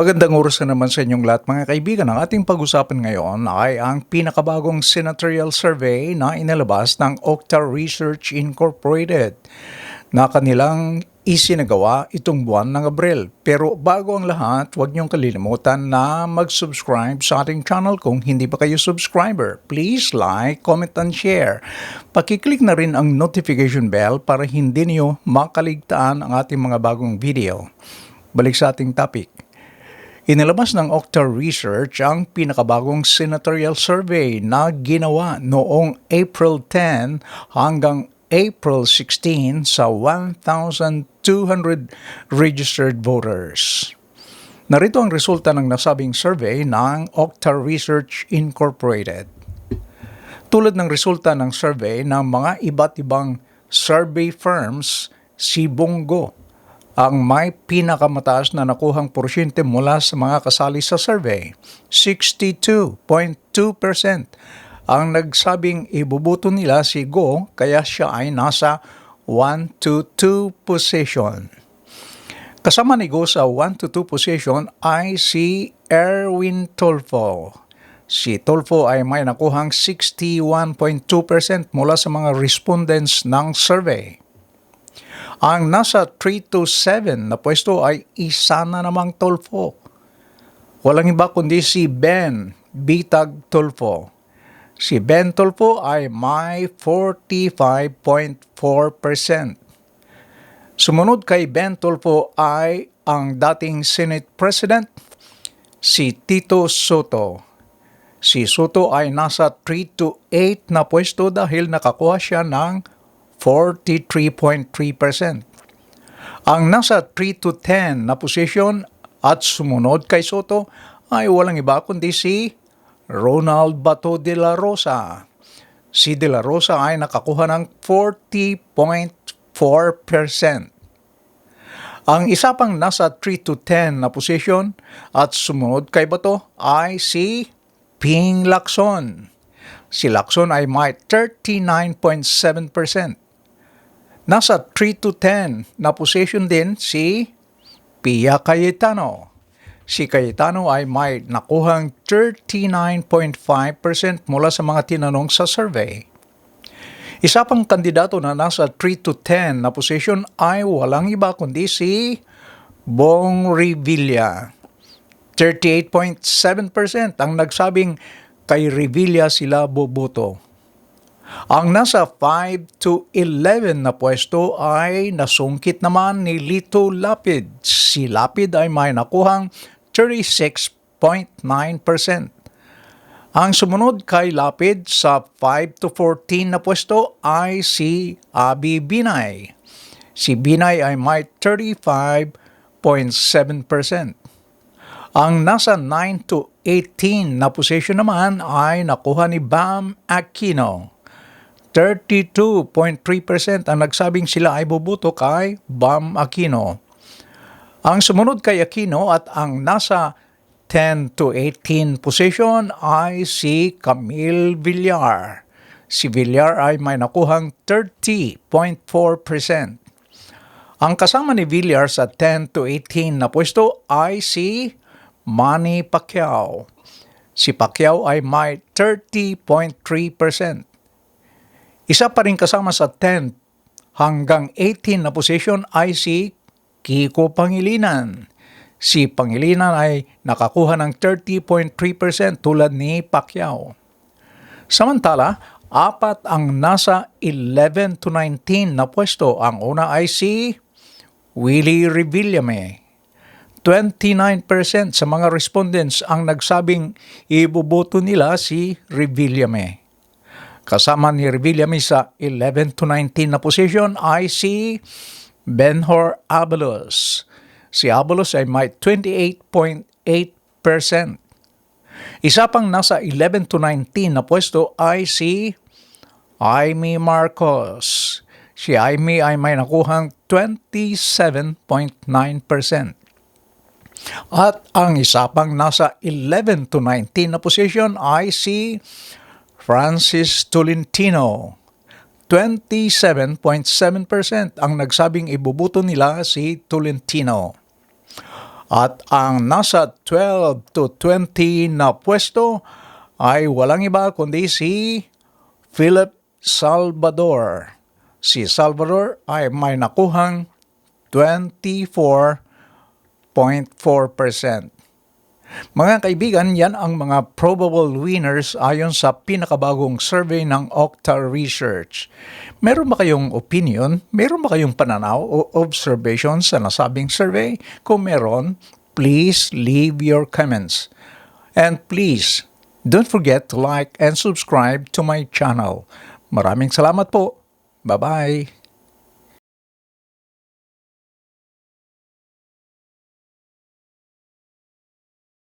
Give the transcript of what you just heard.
Magandang oras na naman sa inyong lahat mga kaibigan. Ang ating pag-usapan ngayon ay ang pinakabagong senatorial survey na inilabas ng Okta Research Incorporated na kanilang isinagawa itong buwan ng Abril. Pero bago ang lahat, huwag niyong kalilimutan na mag-subscribe sa ating channel kung hindi pa kayo subscriber. Please like, comment, and share. Pakiclick na rin ang notification bell para hindi niyo makaligtaan ang ating mga bagong video. Balik sa ating topic. Inilabas ng Okta Research ang pinakabagong senatorial survey na ginawa noong April 10 hanggang April 16 sa 1,200 registered voters. Narito ang resulta ng nasabing survey ng Okta Research Incorporated. Tulad ng resulta ng survey ng mga iba't ibang survey firms, si Bongo ang may pinakamataas na nakuhang porsyente mula sa mga kasali sa survey. 62.2% ang nagsabing ibubuto nila si Go kaya siya ay nasa 1 to 2 position. Kasama ni Go sa 1 to 2 position ay si Erwin Tolfo. Si Tolfo ay may nakuhang 61.2% mula sa mga respondents ng survey. Ang nasa 3 to 7 na pwesto ay isa na namang Tolfo. Walang iba kundi si Ben Bitag Tolfo. Si Ben Tolfo ay may 45.4%. Sumunod kay Ben Tolfo ay ang dating Senate President, si Tito Soto. Si Soto ay nasa 3 to 8 na pwesto dahil nakakuha siya ng 43.3%. Ang nasa 3 to 10 na position at sumunod kay Soto ay walang iba kundi si Ronald Bato de la Rosa. Si de la Rosa ay nakakuha ng 40.4%. Ang isa pang nasa 3 to 10 na position at sumunod kay Bato ay si Ping Lacson. Si Lacson ay may 39.7%. Nasa 3 to 10 na position din si Pia Cayetano. Si Cayetano ay may nakuhang 39.5% mula sa mga tinanong sa survey. Isa pang kandidato na nasa 3 to 10 na position ay walang iba kundi si Bong Revilla. 38.7% ang nagsabing kay Revilla sila boboto. Ang nasa 5 to 11 na pwesto ay nasungkit naman ni Lito Lapid. Si Lapid ay may nakuhang 36.9%. Ang sumunod kay Lapid sa 5 to 14 na pwesto ay si Abi Binay. Si Binay ay may 35.7%. Ang nasa 9 to 18 na position naman ay nakuha ni Bam Aquino. 32.3% ang nagsabing sila ay bubuto kay Bam Aquino. Ang sumunod kay Aquino at ang nasa 10 to 18 position ay si Camille Villar. Si Villar ay may nakuhang 30.4%. Ang kasama ni Villar sa 10 to 18 na pwesto ay si Manny Pacquiao. Si Pacquiao ay may 30.3%. Isa pa rin kasama sa 10 hanggang 18 na position ay si Kiko Pangilinan. Si Pangilinan ay nakakuha ng 30.3% tulad ni Pacquiao. Samantala, apat ang nasa 11 to 19 na pwesto. Ang una ay si Willie Revillame. 29% sa mga respondents ang nagsabing iboboto nila si Revillame. Kasama ni Revillame sa 11 to 19 na position ay si Benhor Abalos. Si Abalos ay may 28.8%. Isa pang nasa 11 to 19 na pwesto ay si Amy Marcos. Si Amy ay may nakuhang 27.9%. At ang isa pang nasa 11 to 19 na position ay si Francis Tolentino. 27.7% ang nagsabing ibubuto nila si Tolentino. At ang nasa 12 to 20 na pwesto ay walang iba kundi si Philip Salvador. Si Salvador ay may nakuhang 24.4%. Mga kaibigan, yan ang mga probable winners ayon sa pinakabagong survey ng Okta Research. Meron ba kayong opinion? Meron ba kayong pananaw o observation sa nasabing survey? Kung meron, please leave your comments. And please, don't forget to like and subscribe to my channel. Maraming salamat po. Bye-bye.